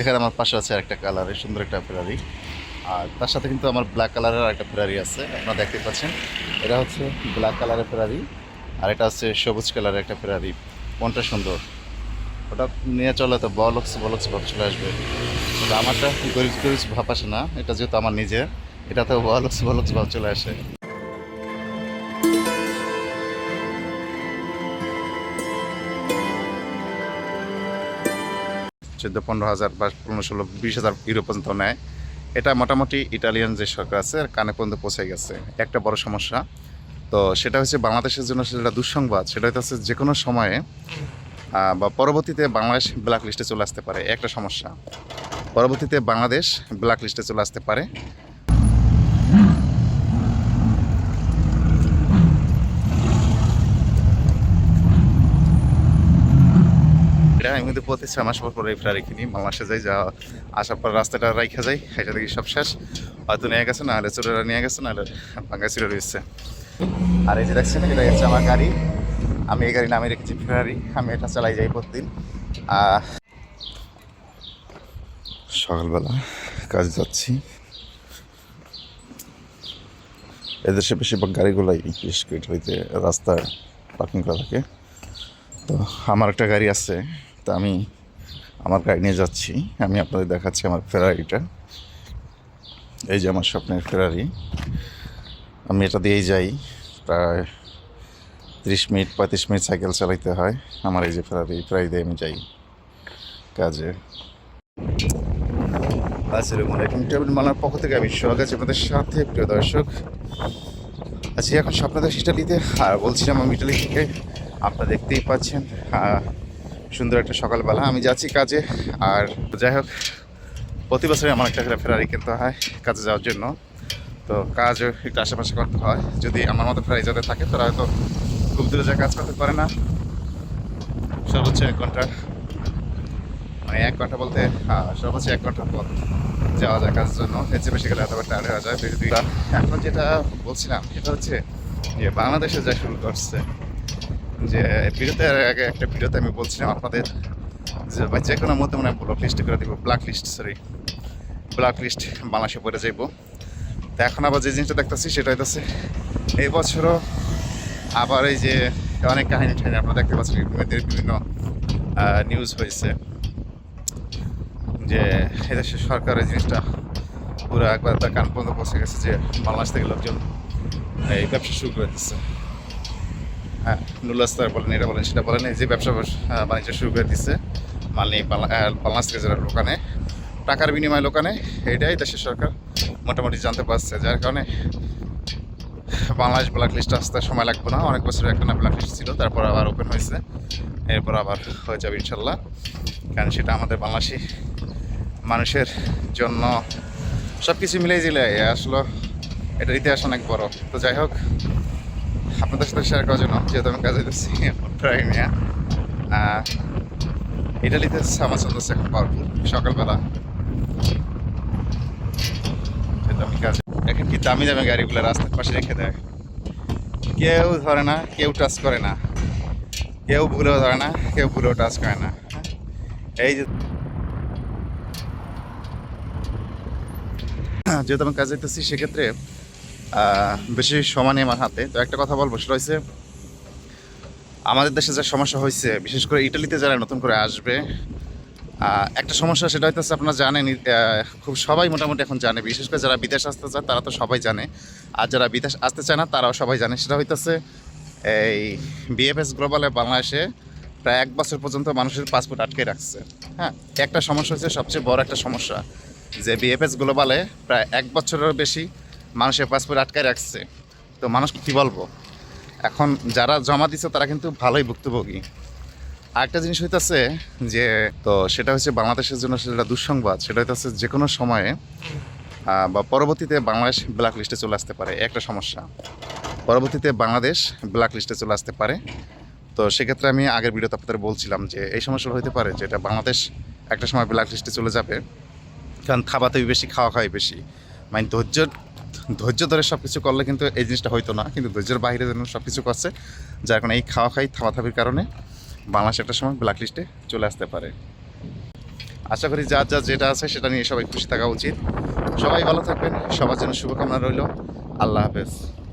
এখানে আমার পাশে আছে একটা কালারের সুন্দর একটা ফেরারি আর তার সাথে কিন্তু আমার ব্ল্যাক কালারের একটা ফেরারি আছে, আপনারা দেখতে পাচ্ছেন। এটা হচ্ছে ব্ল্যাক কালারের ফেরারি আর এটা হচ্ছে সবুজ কালারের একটা ফেরারি কোনটা সুন্দর। ওটা নিয়ে চলে তো বলক্স বলক্স ভাব চলে আসবে। আমারটা গরিব গরিব ভাব আসে না, এটা যেহেতু আমার নিজের এটাতে বলক্স বলক্স ভাব চলে আসে। চোদ্দ, পনেরো হাজার বা পনেরো ষোলো, বিশ হাজার ইউরো পর্যন্ত নেয়। এটা মোটামুটি ইটালিয়ান যে সরকার আছে আর কানে পর্যন্ত পৌঁছে গেছে। একটা বড় সমস্যা। তো সেটা হচ্ছে বাংলাদেশের জন্য সেটা দুঃসংবাদ। সেটা হচ্ছে যে কোনো সময়ে বা পরবর্তীতে বাংলাদেশ ব্ল্যাক লিস্টে চলে আসতে পারে। একটা সমস্যা। পরবর্তীতে বাংলাদেশ ব্ল্যাক লিস্টে চলে আসতে পারে। এটা আমি কিন্তু প্রতি ছয় মাস পর পরে এই ফেরারি কিনি বাংলাদেশে যাই যা আসার পর রাস্তাটা রাইখা যাই এটা দেখি সব শেষ। হয়তো নিয়ে গেছে, নাহলে চোরেরা নিয়ে গেছে, নাহলে ভাঙ্গা ছিল রয়েছে। আর এই যে দেখছেন, এটা হচ্ছে আমার গাড়ি। আমি এই গাড়ি নামে রেখেছি ফেরারি আমি এটা চালাই যাই প্রতিদিন। সকালবেলা কাজ যাচ্ছি। এদেশে বেশিরভাগ গাড়িগুলাই বিশেষ করে হইতে রাস্তায় পার্কিং করা থাকে। তো আমার একটা গাড়ি আছে তো আমি আমার গাড়ি নিয়ে যাচ্ছি। আমি আপনাদের দেখাচ্ছি আমার ফেরারিটা এই যে আমার স্বপ্নের ফেরারি আমি এটা দিয়েই যাই। প্রায় ত্রিশ মিনিট, পঁয়ত্রিশ মিনিট সাইকেল চালাইতে হয়। আমার এই যে ফেরারি প্রায় দিয়ে আমি যাই কাজে। আসসালামু টেবিল মালার পক্ষ থেকে আমি সোহাগ আছি আপনাদের সাথে, প্রিয় দর্শক। আছি এখন স্বপ্নদাস ইটালিতে আর বলছিলাম আমি ইটালি থেকে। আপনারা দেখতেই পাচ্ছেন সুন্দর একটা সকালবেলা। আমি যাচ্ছি কাজে, আর যাই হোক, প্রতি বছরই আমার একটা করে ফেরারি কিনতে হয় কাজে যাওয়ার জন্য। তো কাজও একটু আশেপাশে করতে হয়। যদি আমার মতো ফেরারি যাদের থাকে, তারা হয়তো খুব দূরে যা কাজ করতে পারে না। সর্বোচ্চ এক ঘণ্টা মানে এক ঘণ্টা বলতে সর্বোচ্চ এক ঘণ্টার পথ যাওয়া যায় কাজের জন্য। এর চেয়ে বেশি গেলে এতবার টায়ার্ড হয়ে যায়। এখন যেটা বলছিলাম, সেটা হচ্ছে যে বাংলাদেশে যা শুরু করছে যে বিরতের আগে একটা ভিডিওতে আমি বলছিলাম আপনাদের যে বা যে কোনো মধ্যে মানে ব্লক লিস্ট করে দিব black list sorry black list বাংলাদেশে পড়ে যাইব। তো এখন আবার যে জিনিসটা দেখতেছি, সেটা হইতেছে, এই বছরও আবার এই যে অনেক কাহিনী ঠাহিনী আপনারা দেখতে পাচ্ছেন বিভিন্ন নিউজ হয়েছে যে এদেশের সরকার এই জিনিসটা পুরো একবার তার কান পর্যন্ত পৌঁছে গেছে যে, বাংলাদেশ থেকে লোকজন, এই ব্যবসা শুরু করে দিচ্ছে। হ্যাঁ নুলাস্তার বলেন, এটা বলেন, সেটা বলেন। এই যে ব্যবসা বাণিজ্য শুরু করে দিচ্ছে মানে বাংলাদেশ থেকে যারা লোকানে টাকার বিনিময়ে লোকানে এটাই দেশের সরকার মোটামুটি জানতে পারছে। যার কারণে বাংলাদেশ ব্ল্যাক লিস্ট আসতে সময় লাগবে না। অনেক বছর একটা না ব্ল্যাক লিস্ট ছিল, তারপর আবার ওপেন হয়েছে। এরপর আবার হয়ে যাবে ইনশাল্লাহ। কারণ সেটা আমাদের বাংলাদেশি মানুষের জন্য সব কিছু মিলেই জিলে। আসলে, এটার ইতিহাস অনেক বড়। তো যাই হোক আপনাদের সাথে শেয়ার করার জন্য যেহেতু আমি কাজে দিচ্ছি প্রায় ইটালিতে আমার চলতেছে এখন পাওয়ারফুল সকালবেলা। আমি এখন কি দামি দামি গাড়িগুলো রাস্তার পাশে রেখে দেয়। কেউ ধরে না, কেউ টাচ করে না। কেউ ভুলেও ধরে না, কেউ ভুলেও টাচ করে না। এই যে যেহেতু আমি কাজ যেতেছি সেক্ষেত্রে বেশি সময় নেই আমার হাতে। তো একটা কথা বলব, সেটা হচ্ছে আমাদের দেশে যে সমস্যা হয়েছে বিশেষ করে ইটালিতে যারা নতুন করে আসবে একটা সমস্যা সেটা হইতেছে, আপনারা জানেন খুব সবাই মোটামুটি এখন জানে, বিশেষ করে যারা বিদেশ আসতে চায়, তারা তো সবাই জানে। আর যারা বিদেশ আসতে চায় না, তারাও সবাই জানে। সেটা হইতেছে, এই বিএফএস গ্লোবালে বাংলাদেশে প্রায় এক বছর পর্যন্ত মানুষের পাসপোর্ট আটকে রাখছে। হ্যাঁ একটা সমস্যা হচ্ছে সবচেয়ে বড় একটা সমস্যা, যে বিএফএস গ্লোবালে প্রায় এক বছরেরও বেশি মানুষের পাসপোর্ট আটকায় রাখছে। তো মানুষ কী বলব? এখন যারা জমা দিচ্ছে তারা কিন্তু ভালোই ভুক্তভোগী। আরেকটা জিনিস হইতেছে যে, তো সেটা হচ্ছে বাংলাদেশের জন্য সেটা দুঃসংবাদ। সেটা হইতাছে যে কোনো সময়ে বা পরবর্তীতে বাংলাদেশ ব্ল্যাক লিস্টে চলে আসতে পারে। একটা সমস্যা। পরবর্তীতে বাংলাদেশ ব্ল্যাক লিস্টে চলে আসতে পারে। তো সেক্ষেত্রে আমি আগের ভিডিওতে আপনাদের বলছিলাম যে, এই সমস্যাটা হতে পারে যেটা বাংলাদেশ একটা সময় ব্ল্যাক লিস্টে চলে যাবে। কারণ খাবাতে বেশি, খাওয়া খাওয়াই বেশি। মানে ধৈর্য ধৈর্য ধরে সব কিছু করলে কিন্তু এই জিনিসটা হইতো না। কিন্তু ধৈর্যের বাইরে যেন সব কিছু করছে, যার কারণে এই খাওয়া খাই থাবাথাবির কারণে বাংলাদেশ একটা সময় ব্ল্যাক লিস্টে চলে আসতে পারে। আশা করি যার যার যেটা আছে সেটা নিয়ে সবাই খুশি থাকা উচিত। সবাই ভালো থাকবেন, সবার জন্য শুভকামনা রইল। আল্লাহ হাফেজ।